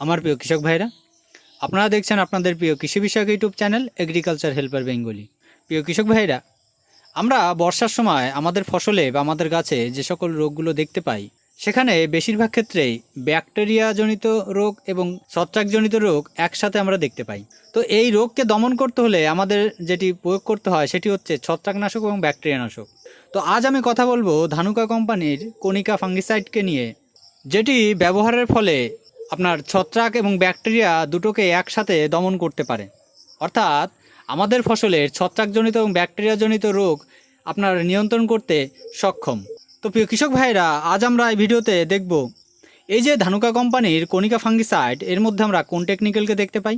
আমার প্রিয় কৃষক ভাইরা, আপনারা দেখছেন আপনাদের প্রিয় কৃষি বিষয়ক YouTube channel agriculture helper Bengali প্রিয় কৃষক ভাইরা, আমরা বর্ষার সময় আমাদের ফসলে বা আমাদের গাছে যে সকল রোগগুলো দেখতে পাই, সেখানে বেশিরভাগ ক্ষেত্রেই ব্যাকটেরিয়াজনিত রোগ এবং ছত্রাকজনিত রোগ একসাথে আমরা দেখতে পাই। তো এই রোগকে দমন করতে হলে আমাদের যেটি প্রয়োগ করতে হয়, সেটি হচ্ছে ছত্রাকনাশক এবং ব্যাকটেরিয়ানাশক। তো আজ আমি কথা বলব ধানুকা কোম্পানির কণিকা ফাঙ্গিসাইডকে নিয়ে, যেটি ব্যবহারের ফলে আপনার ছত্রাক এবং ব্যাকটেরিয়া দুটোকে একসাথে দমন করতে পারে। অর্থাৎ আমাদের ফসলের ছত্রাকজনিত এবং ব্যাকটেরিয়াজনিত রোগ আপনার নিয়ন্ত্রণ করতে সক্ষম। তো প্রিয় কৃষক ভাইরা আজ আমরা এই ভিডিওতে দেখব, এই যে ধানুকা কোম্পানির কণিকা ফাঙ্গিসাইড, এর মধ্যে আমরা কোন টেকনিক্যালকে দেখতে পাই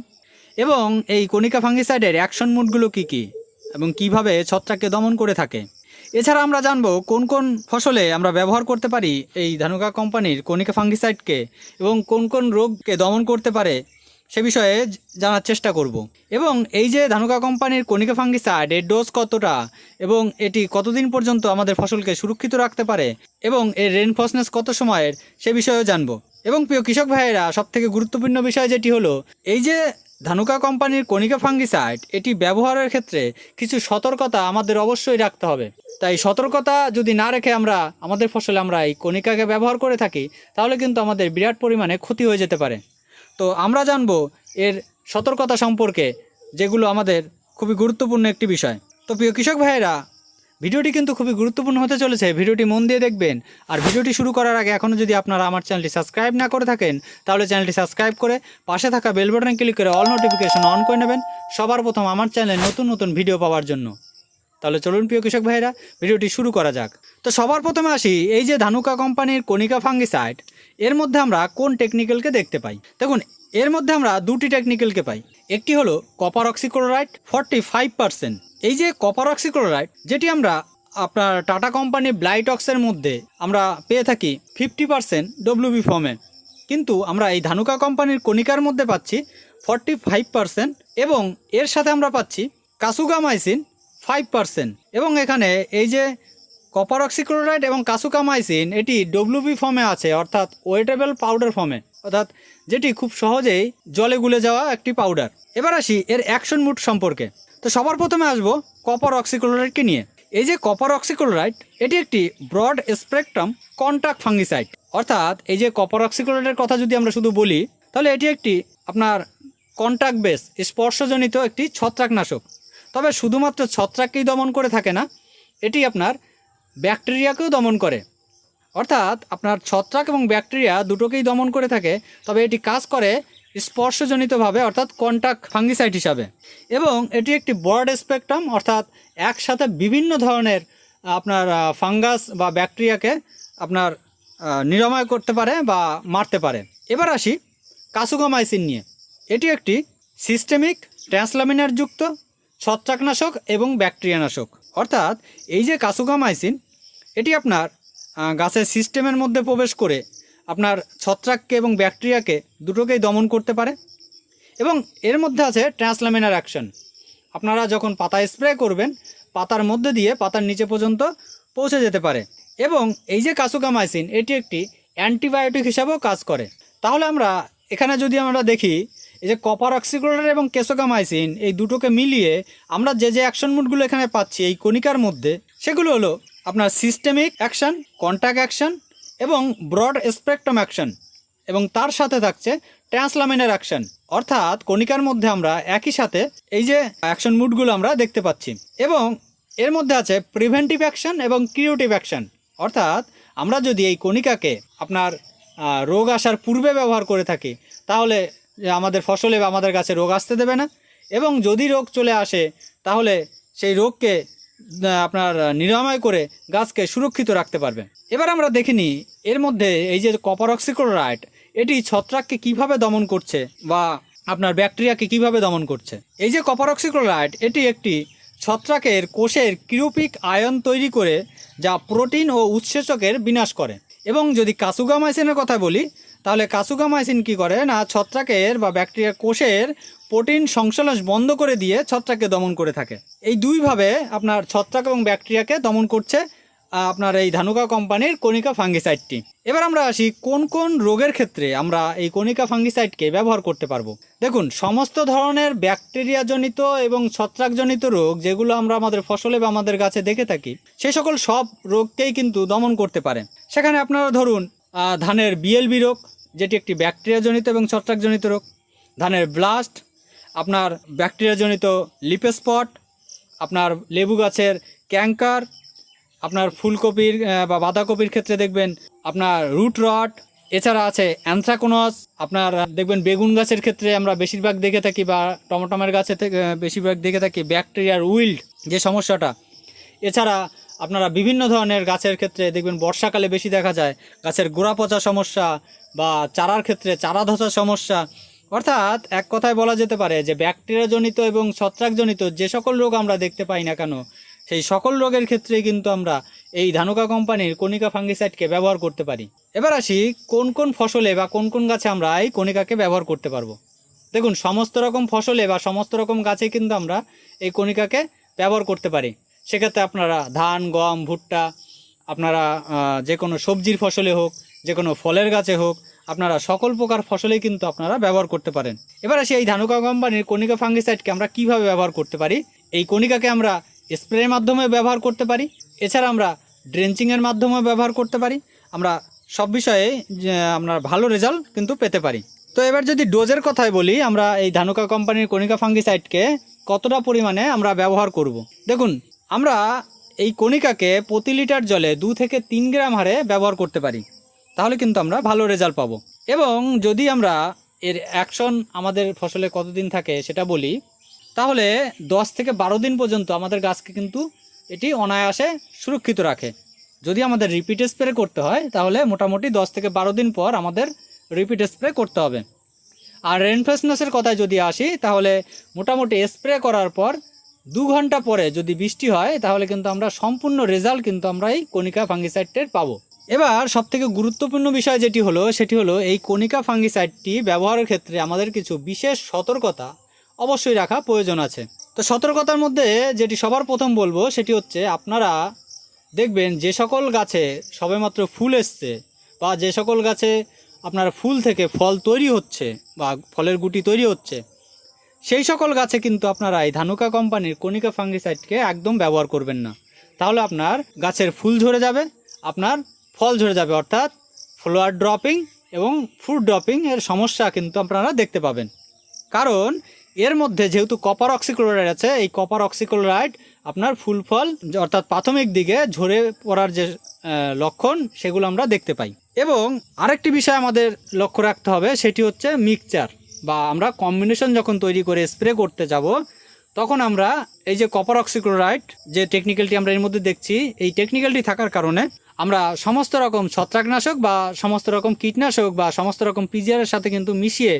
এবং এই কণিকা ফাঙ্গিসাইডের অ্যাকশন মুডগুলো কী কী এবং কীভাবে ছত্রাককে দমন করে থাকে। এছাড়া আমরা জানব কোন কোন ফসলে আমরা ব্যবহার করতে পারি এই ধানুকা কোম্পানির কণিকা ফাঙ্গিসাইডকে এবং কোন কোন রোগকে দমন করতে পারে সে বিষয়ে জানার চেষ্টা করব। এবং এই যে ধানুকা কোম্পানির কণিকা ফাঙ্গিসাইড এর ডোজ কতটা এবং এটি কতদিন পর্যন্ত আমাদের ফসলকে সুরক্ষিত রাখতে পারে এবং এর রেনফসনেস কত সময়ের সে বিষয়েও জানব। এবং প্রিয় কৃষক ভাইয়েরা, সবথেকে গুরুত্বপূর্ণ বিষয় যেটি হলো, এই যে ধানুকা কোম্পানির কণিকা ফাঙ্গিসাইড এটি ব্যবহারের ক্ষেত্রে কিছু সতর্কতা আমাদের অবশ্যই রাখতে হবে। তাই সতর্কতা যদি না রেখে আমরা, আমাদের ফসলে আমরা এই কণিকাকে ব্যবহার করে থাকি, তাহলে কিন্তু আমাদের বিরাট পরিমাণে ক্ষতি হয়ে যেতে পারে। তো আমরা জানব এর সতর্কতা সম্পর্কে, যেগুলো আমাদের খুবই গুরুত্বপূর্ণ একটি বিষয়। তো প্রিয় কৃষক ভাইয়েরা ভিডিওটি কিন্তু খুবই গুরুত্বপূর্ণ হতে চলেছে, ভিডিওটি মন দিয়ে দেখবেন। আর ভিডিওটি শুরু করার আগে এখনও যদি আপনারা আমার চ্যানেলটি সাবস্ক্রাইব না করে থাকেন, তাহলে চ্যানেলটি সাবস্ক্রাইব করে পাশে থাকা বেল বাটনে ক্লিক করে অল নোটিফিকেশন অন করে নেবেন সবার প্রথম আমার চ্যানেলে নতুন নতুন ভিডিও পাওয়ার জন্য। তাহলে চলুন, প্রিয় কৃষক ভাইরা ভিডিওটি শুরু করা যাক। তো সবার প্রথমে আসি এই যে ধানুকা কোম্পানির কণিকা ফাঙ্গিসাইড। এর মধ্যে আমরা কোন টেকনিক্যালকে দেখতে পাই? দেখুন, এর মধ্যে আমরা দুটি টেকনিক্যালকে পাই। একটি হলো copper oxychloride forty five percent এই যে কপার অক্সিক্লোরাইড যেটি আমরা আপনার টাটা কোম্পানি ব্লাইটক্সের মধ্যে আমরা পেয়ে থাকি ফিফটি পার্সেন্ট ডব্লিউবি ফর্মে কিন্তু আমরা এই ধানুকা কোম্পানির কণিকার মধ্যে পাচ্ছি ফর্টি ফাইভ পার্সেন্ট এবং এর সাথে আমরা পাচ্ছি কাসুগামাইসিন ফাইভ পার্সেন্ট এবং এখানে এই যে কপার অক্সিক্লোরাইড এবং কাসুকামাইসিন এটি ডব্লিউবি ফর্মে আছে, অর্থাৎ ওয়েটেবল পাউডার ফর্মে অর্থাৎ যেটি খুব সহজেই জলে গুলে যাওয়া একটি পাউডার এবার আসি এর অ্যাকশন মুড সম্পর্কে। তো সবার প্রথমে আসব কপার অক্সিক্লোরাইডকে নিয়ে। এই যে কপার অক্সিক্লোরাইড এটি একটি ব্রড স্পেকট্রাম কন্ট্রাক্ট ফাঙ্গিসাইড অর্থাৎ এই যে কপার অক্সিক্লোরাইডের কথা যদি আমরা শুধু বলি, তাহলে এটি একটি আপনার কন্ট্রাক্ট বেস স্পর্শজনিত একটি ছত্রাকনাশক। তবে শুধুমাত্র ছত্রাককেই দমন করে থাকে না, এটি আপনার ব্যাকটেরিয়াকেও দমন করে। অর্থাৎ আপনার ছত্রাক এবং ব্যাকটেরিয়া দুটোকেই দমন করে থাকে, তবে এটি কাজ করে স্পর্শজনিতভাবে, অর্থাৎ কন্ট্যাক্ট ফাঙ্গিসাইড হিসাবে। এবং এটি একটি বড় স্পেকট্রাম অর্থাৎ একসাথে বিভিন্ন ধরনের আপনার ফাঙ্গাস বা ব্যাকটেরিয়াকে আপনার নিরাময় করতে পারে বা মারতে পারে। এবার আসি কাসুগামাইসিন নিয়ে। এটি একটি সিস্টেমিক ট্রান্সলামিনার যুক্ত ছত্রাকনাশক এবং ব্যাকটেরিয়ানাশক অর্থাৎ এই যে কাসুগামাইসিন এটি আপনার গাছের সিস্টেমের মধ্যে প্রবেশ করে আপনার ছত্রাককে এবং ব্যাকটেরিয়াকে দুটোকেই দমন করতে পারে। এবং এর মধ্যে আছে ট্রান্সলামিনার অ্যাকশন। আপনারা যখন পাতা স্প্রে করবেন, পাতার মধ্যে দিয়ে পাতার নিচে পর্যন্ত পৌঁছে যেতে পারে। এবং এই যে কাসুকামাইসিন, এটি একটি অ্যান্টিবায়োটিক হিসাবেও কাজ করে। তাহলে আমরা এখানে যদি আমরা দেখি, এই যে কপার অক্সিক্লোরাইড এবং কেসোকামাইসিন, এই দুটোকে মিলিয়ে আমরা যে যে অ্যাকশন মুডগুলো এখানে পাচ্ছি, এই কণিকার মধ্যে, সেগুলো হলো আপনার সিস্টেমিক অ্যাকশন কন্ট্যাক্ট অ্যাকশন এবং ব্রড স্পেকট্রাম অ্যাকশন এবং তার সাথে থাকছে ট্রান্সলামিনার অ্যাকশন অর্থাৎ কণিকার মধ্যে আমরা একই সাথে এই যে অ্যাকশন মুডগুলো আমরা দেখতে পাচ্ছি। এবং এর মধ্যে আছে প্রিভেন্টিভ অ্যাকশন এবং কিউটিভ অ্যাকশন অর্থাৎ আমরা যদি এই কণিকাকে আপনার রোগ আসার পূর্বে ব্যবহার করে থাকি, তাহলে আমাদের ফসলে বা আমাদের গাছে রোগ আসতে দেবে না। এবং যদি রোগ চলে আসে, তাহলে সেই রোগকে আপনার নিরাময় করে গাছকে সুরক্ষিত রাখতে পারবে এবার আমরা দেখিনি এর মধ্যে এই যে কপার অক্সিক্লোরাইড, এটি ছত্রাককে কীভাবে দমন করছে বা আপনার ব্যাকটেরিয়াকে কীভাবে দমন করছে? এই যে কপার অক্সিক্লোরাইড, এটি একটি ছত্রাকের কোষের কিউপিক আয়ন তৈরি করে যা প্রোটিন ও উৎসেচকের বিনাশ করে। এবং যদি কাসুগামাইসিনের কথা বলি তাহলে কাসুগামাইসিন কি করে? না, ছত্রাকের বা ব্যাকটেরিয়া কোষের প্রোটিন সংশ্লেষ বন্ধ করে দিয়ে ছত্রাককে দমন করে থাকে। এই দুইভাবে আপনার ছত্রাক এবং ব্যাকটেরিয়াকে দমন করছে আপনার এই ধানুকা কোম্পানির কণিকা ফাঙ্গিসাইডটি। এবার আমরা আসি কোন কোন রোগের ক্ষেত্রে আমরা এই কণিকা ফাঙ্গিসাইডকে ব্যবহার করতে পারব। দেখুন, সমস্ত ধরনের ব্যাকটেরিয়াজনিত এবং ছত্রাকজনিত রোগ যেগুলো আমরা আমাদের ফসলে বা আমাদের গাছে দেখে থাকি সেই সকল সব রোগকেই কিন্তু দমন করতে পারে। সেখানে আপনারা ধরুন ধানের বিএলবি রোগ, যেটি একটি ব্যাকটেরিয়াজনিত এবং ছত্রাকজনিত রোগ। ধানের ব্লাস্ট, আপনার ব্যাকটেরিয়াজনিত লিপেস্পট আপনার লেবু গাছের ক্যাঙ্কার আপনার ফুলকপির বা বাঁধাকপির ক্ষেত্রে দেখবেন আপনার রুট রট, এছাড়া আছে অ্যানথ্রাকোনস, আপনার দেখবেন বেগুন গাছের ক্ষেত্রে আমরা বেশিরভাগ দেখে থাকি বা টমেটোমের গাছে বেশিরভাগ দেখে থাকি ব্যাকটেরিয়ার উইল্ড, যে সমস্যাটা। এছাড়া আপনারা বিভিন্ন ধরনের গাছের ক্ষেত্রে দেখবেন বর্ষাকালে বেশি দেখা যায়। গাছের গোড়া পচা সমস্যা বা চারার ক্ষেত্রে চারা ধসার সমস্যা। অর্থাৎ এক কথায় বলা যেতে পারে যে ব্যাকটেরিয়াজনিত এবং ছত্রাকজনিত যে সকল রোগ আমরা দেখতে পাই না কেন, সেই সকল রোগের ক্ষেত্রে কিন্তু আমরা এই ধানুকা কোম্পানির কণিকা ফাঙ্গিসাইডকে ব্যবহার করতে পারি। এবার আসি কোন কোন ফসলে বা কোন কোন গাছে আমরা এই কণিকাকে ব্যবহার করতে পারব। দেখুন, সমস্ত রকম ফসলে বা সমস্ত রকম গাছে কিন্তু আমরা এই কণিকাকে ব্যবহার করতে পারি। সেক্ষেত্রে আপনারা ধান, গম, ভুট্টা, আপনারা যে কোনো সবজির ফসলে হোক, যে কোনো ফলের গাছে হোক, আপনারা সকল প্রকার ফসলেই কিন্তু আপনারা ব্যবহার করতে পারেন। এবার আসি এই ধানুকা কোম্পানির কণিকা ফাঙ্গিসাইডকে আমরা কীভাবে ব্যবহার করতে পারি? এই কণিকাকে আমরা স্প্রের মাধ্যমে ব্যবহার করতে পারি। এছাড়া আমরা ড্রেঞ্চিংয়ের মাধ্যমে ব্যবহার করতে পারি। আমরা সব বিষয়ে আপনার ভালো রেজাল্ট কিন্তু পেতে পারি। তো এবার যদি ডোজের কথাই বলি, আমরা এই ধানুকা কোম্পানির কণিকা ফাঙ্গিসাইডকে কতটা পরিমাণে আমরা ব্যবহার করব। দেখুন আমরা এই কণিকাকে প্রতি লিটার জলে দু থেকে তিন গ্রাম হারে ব্যবহার করতে পারি, তাহলে কিন্তু আমরা ভালো রেজাল্ট পাবো। এবং যদি আমরা এর অ্যাকশন আমাদের ফসলে কতদিন থাকে সেটা বলি, তাহলে দশ থেকে বারো দিন পর্যন্ত আমাদের গাছকে কিন্তু এটি অনায়াসে সুরক্ষিত রাখে। যদি আমাদের রিপিট স্প্রে করতে হয়, তাহলে মোটামুটি দশ থেকে বারো দিন পর আমাদের রিপিট স্প্রে করতে হবে। আর রেন ফ্রেশনেসের কথায় যদি আসি, তাহলে মোটামুটি স্প্রে করার পর দু ঘণ্টা পরে যদি বৃষ্টি হয়, তাহলে কিন্তু আমরা সম্পূর্ণ রেজাল্ট কিন্তু আমরা এই কণিকা ফাঙ্গিসাইডের পাবো। এবার সবথেকে গুরুত্বপূর্ণ বিষয় যেটি হলো, সেটি হলো এই কণিকা ফাঙ্গিসাইডটি ব্যবহারের ক্ষেত্রে আমাদের কিছু বিশেষ সতর্কতা অবশ্যই রাখা প্রয়োজন আছে। তো সতর্কতার মধ্যে যেটি সবার প্রথম বলব, সেটি হচ্ছে আপনারা দেখবেন যে সকল গাছে সবেমাত্র ফুল এসছে বা যে সকল গাছে আপনার ফুল থেকে ফল তৈরি হচ্ছে বা ফলের গুটি তৈরি হচ্ছে সেই সকল গাছে কিন্তু আপনারা এই ধানুকা কোম্পানির কণিকা ফাঙ্গিসাইডকে একদম ব্যবহার করবেন না। তাহলে আপনার গাছের ফুল ঝরে যাবে, আপনার ফল ঝরে যাবে, অর্থাৎ ফ্লোয়ার ড্রপিং এবং ফ্রুট ড্রপিং এর সমস্যা কিন্তু আপনারা দেখতে পাবেন। কারণ এর মধ্যে যেহেতু কপার অক্সিক্লোরাইড আছে, এই কপার অক্সিক্লোরাইড আপনার ফুল ফল, অর্থাৎ প্রাথমিক দিকে ঝরে পড়ার যে লক্ষণ সেগুলো আমরা দেখতে পাই। এবং আরেকটি বিষয় আমাদের লক্ষ্য রাখতে হবে, সেটি হচ্ছে মিক্সচার। বা আমরা কম্বিনেশন যখন তৈরি করে স্প্রে করতে যাব, তখন আমরা এই যে কপার অক্সিক্লোরাইড যে টেকনিক্যালটি আমরা এর মধ্যে দেখছি, এই টেকনিক্যালটি থাকার কারণে আমরা সমস্ত রকম ছত্রাকনাশক বা সমস্ত রকম কীটনাশক বা সমস্ত রকম পিজিআরের সাথে কিন্তু মিশিয়ে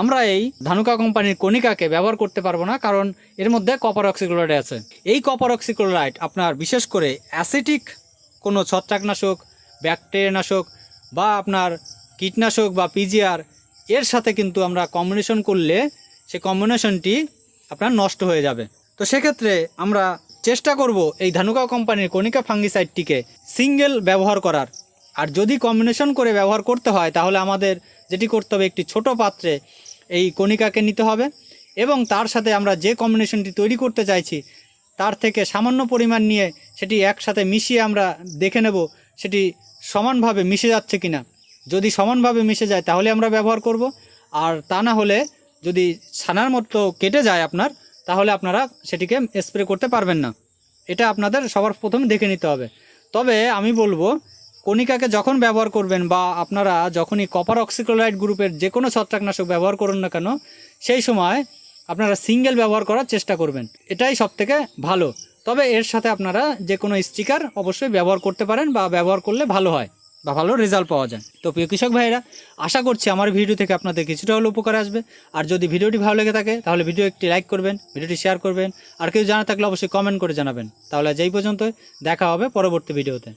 আমরা এই ধানুকা কোম্পানির কণিকাকে ব্যবহার করতে পারব না, কারণ এর মধ্যে কপার অক্সিক্লোরাইড আছে। এই কপার অক্সিক্লোরাইড আপনার বিশেষ করে অ্যাসিটিক কোনো ছত্রাকনাশক ব্যাকটেরিয়ানাশক বা আপনার কীটনাশক বা পিজিআর এর সাথে কিন্তু আমরা কম্বিনেশন করলে সেই কম্বিনেশনটি আপনার নষ্ট হয়ে যাবে। তো সেক্ষেত্রে আমরা চেষ্টা করব এই ধানুকা কোম্পানির কণিকা ফাঙ্গিসাইডটিকে সিঙ্গেল ব্যবহার করার। আর যদি কম্বিনেশন করে ব্যবহার করতে হয়, তাহলে আমাদের যেটি করতে হবে, একটি ছোট পাত্রে এই কণিকাকে নিতে হবে এবং তার সাথে আমরা যে কম্বিনেশনটি তৈরি করতে চাইছি, তার থেকে সামান্য পরিমাণ নিয়ে সেটি একসাথে মিশিয়ে আমরা দেখে নেব সেটি সমানভাবে মিশে যাচ্ছে কিনা। যদি সমানভাবে মিশে যায়, তাহলে আমরা ব্যবহার করব। আর তা না হলে যদি ছানার মতো কেটে যায় আপনার, তাহলে আপনারা সেটিকে স্প্রে করতে পারবেন না। এটা আপনাদের সবার প্রথমে দেখে নিতে হবে। তবে আমি বলব, কণিকাকে যখন ব্যবহার করবেন বা আপনারা যখনই কপার অক্সিক্লোরাইড গ্রুপের যে কোনো ছত্রাকনাশক ব্যবহার করুন না কেন, সেই সময় আপনারা সিঙ্গেল ব্যবহার করার চেষ্টা করবেন। এটাই সবথেকে ভালো। তবে এর সাথে আপনারা যে কোনো স্টিকার অবশ্যই ব্যবহার করতে পারেন বা ব্যবহার করলে ভালো হয়। বা ভালো রেজাল্ট পাওয়া যায়। তো প্রিয় কৃষক ভাইরা আশা করছি আমার ভিডিও থেকে আপনাদের কিছুটা হলেও উপকার আসবে। আর যদি ভিডিওটি ভালো লেগে থাকে, তাহলে ভিডিও একটি লাইক করবেন ভিডিওটি শেয়ার করবেন। আর কেউ জানা থাকলে অবশ্যই কমেন্ট করে জানাবেন। তাহলে যেই পর্যন্ত দেখা হবে পরবর্তী ভিডিওতে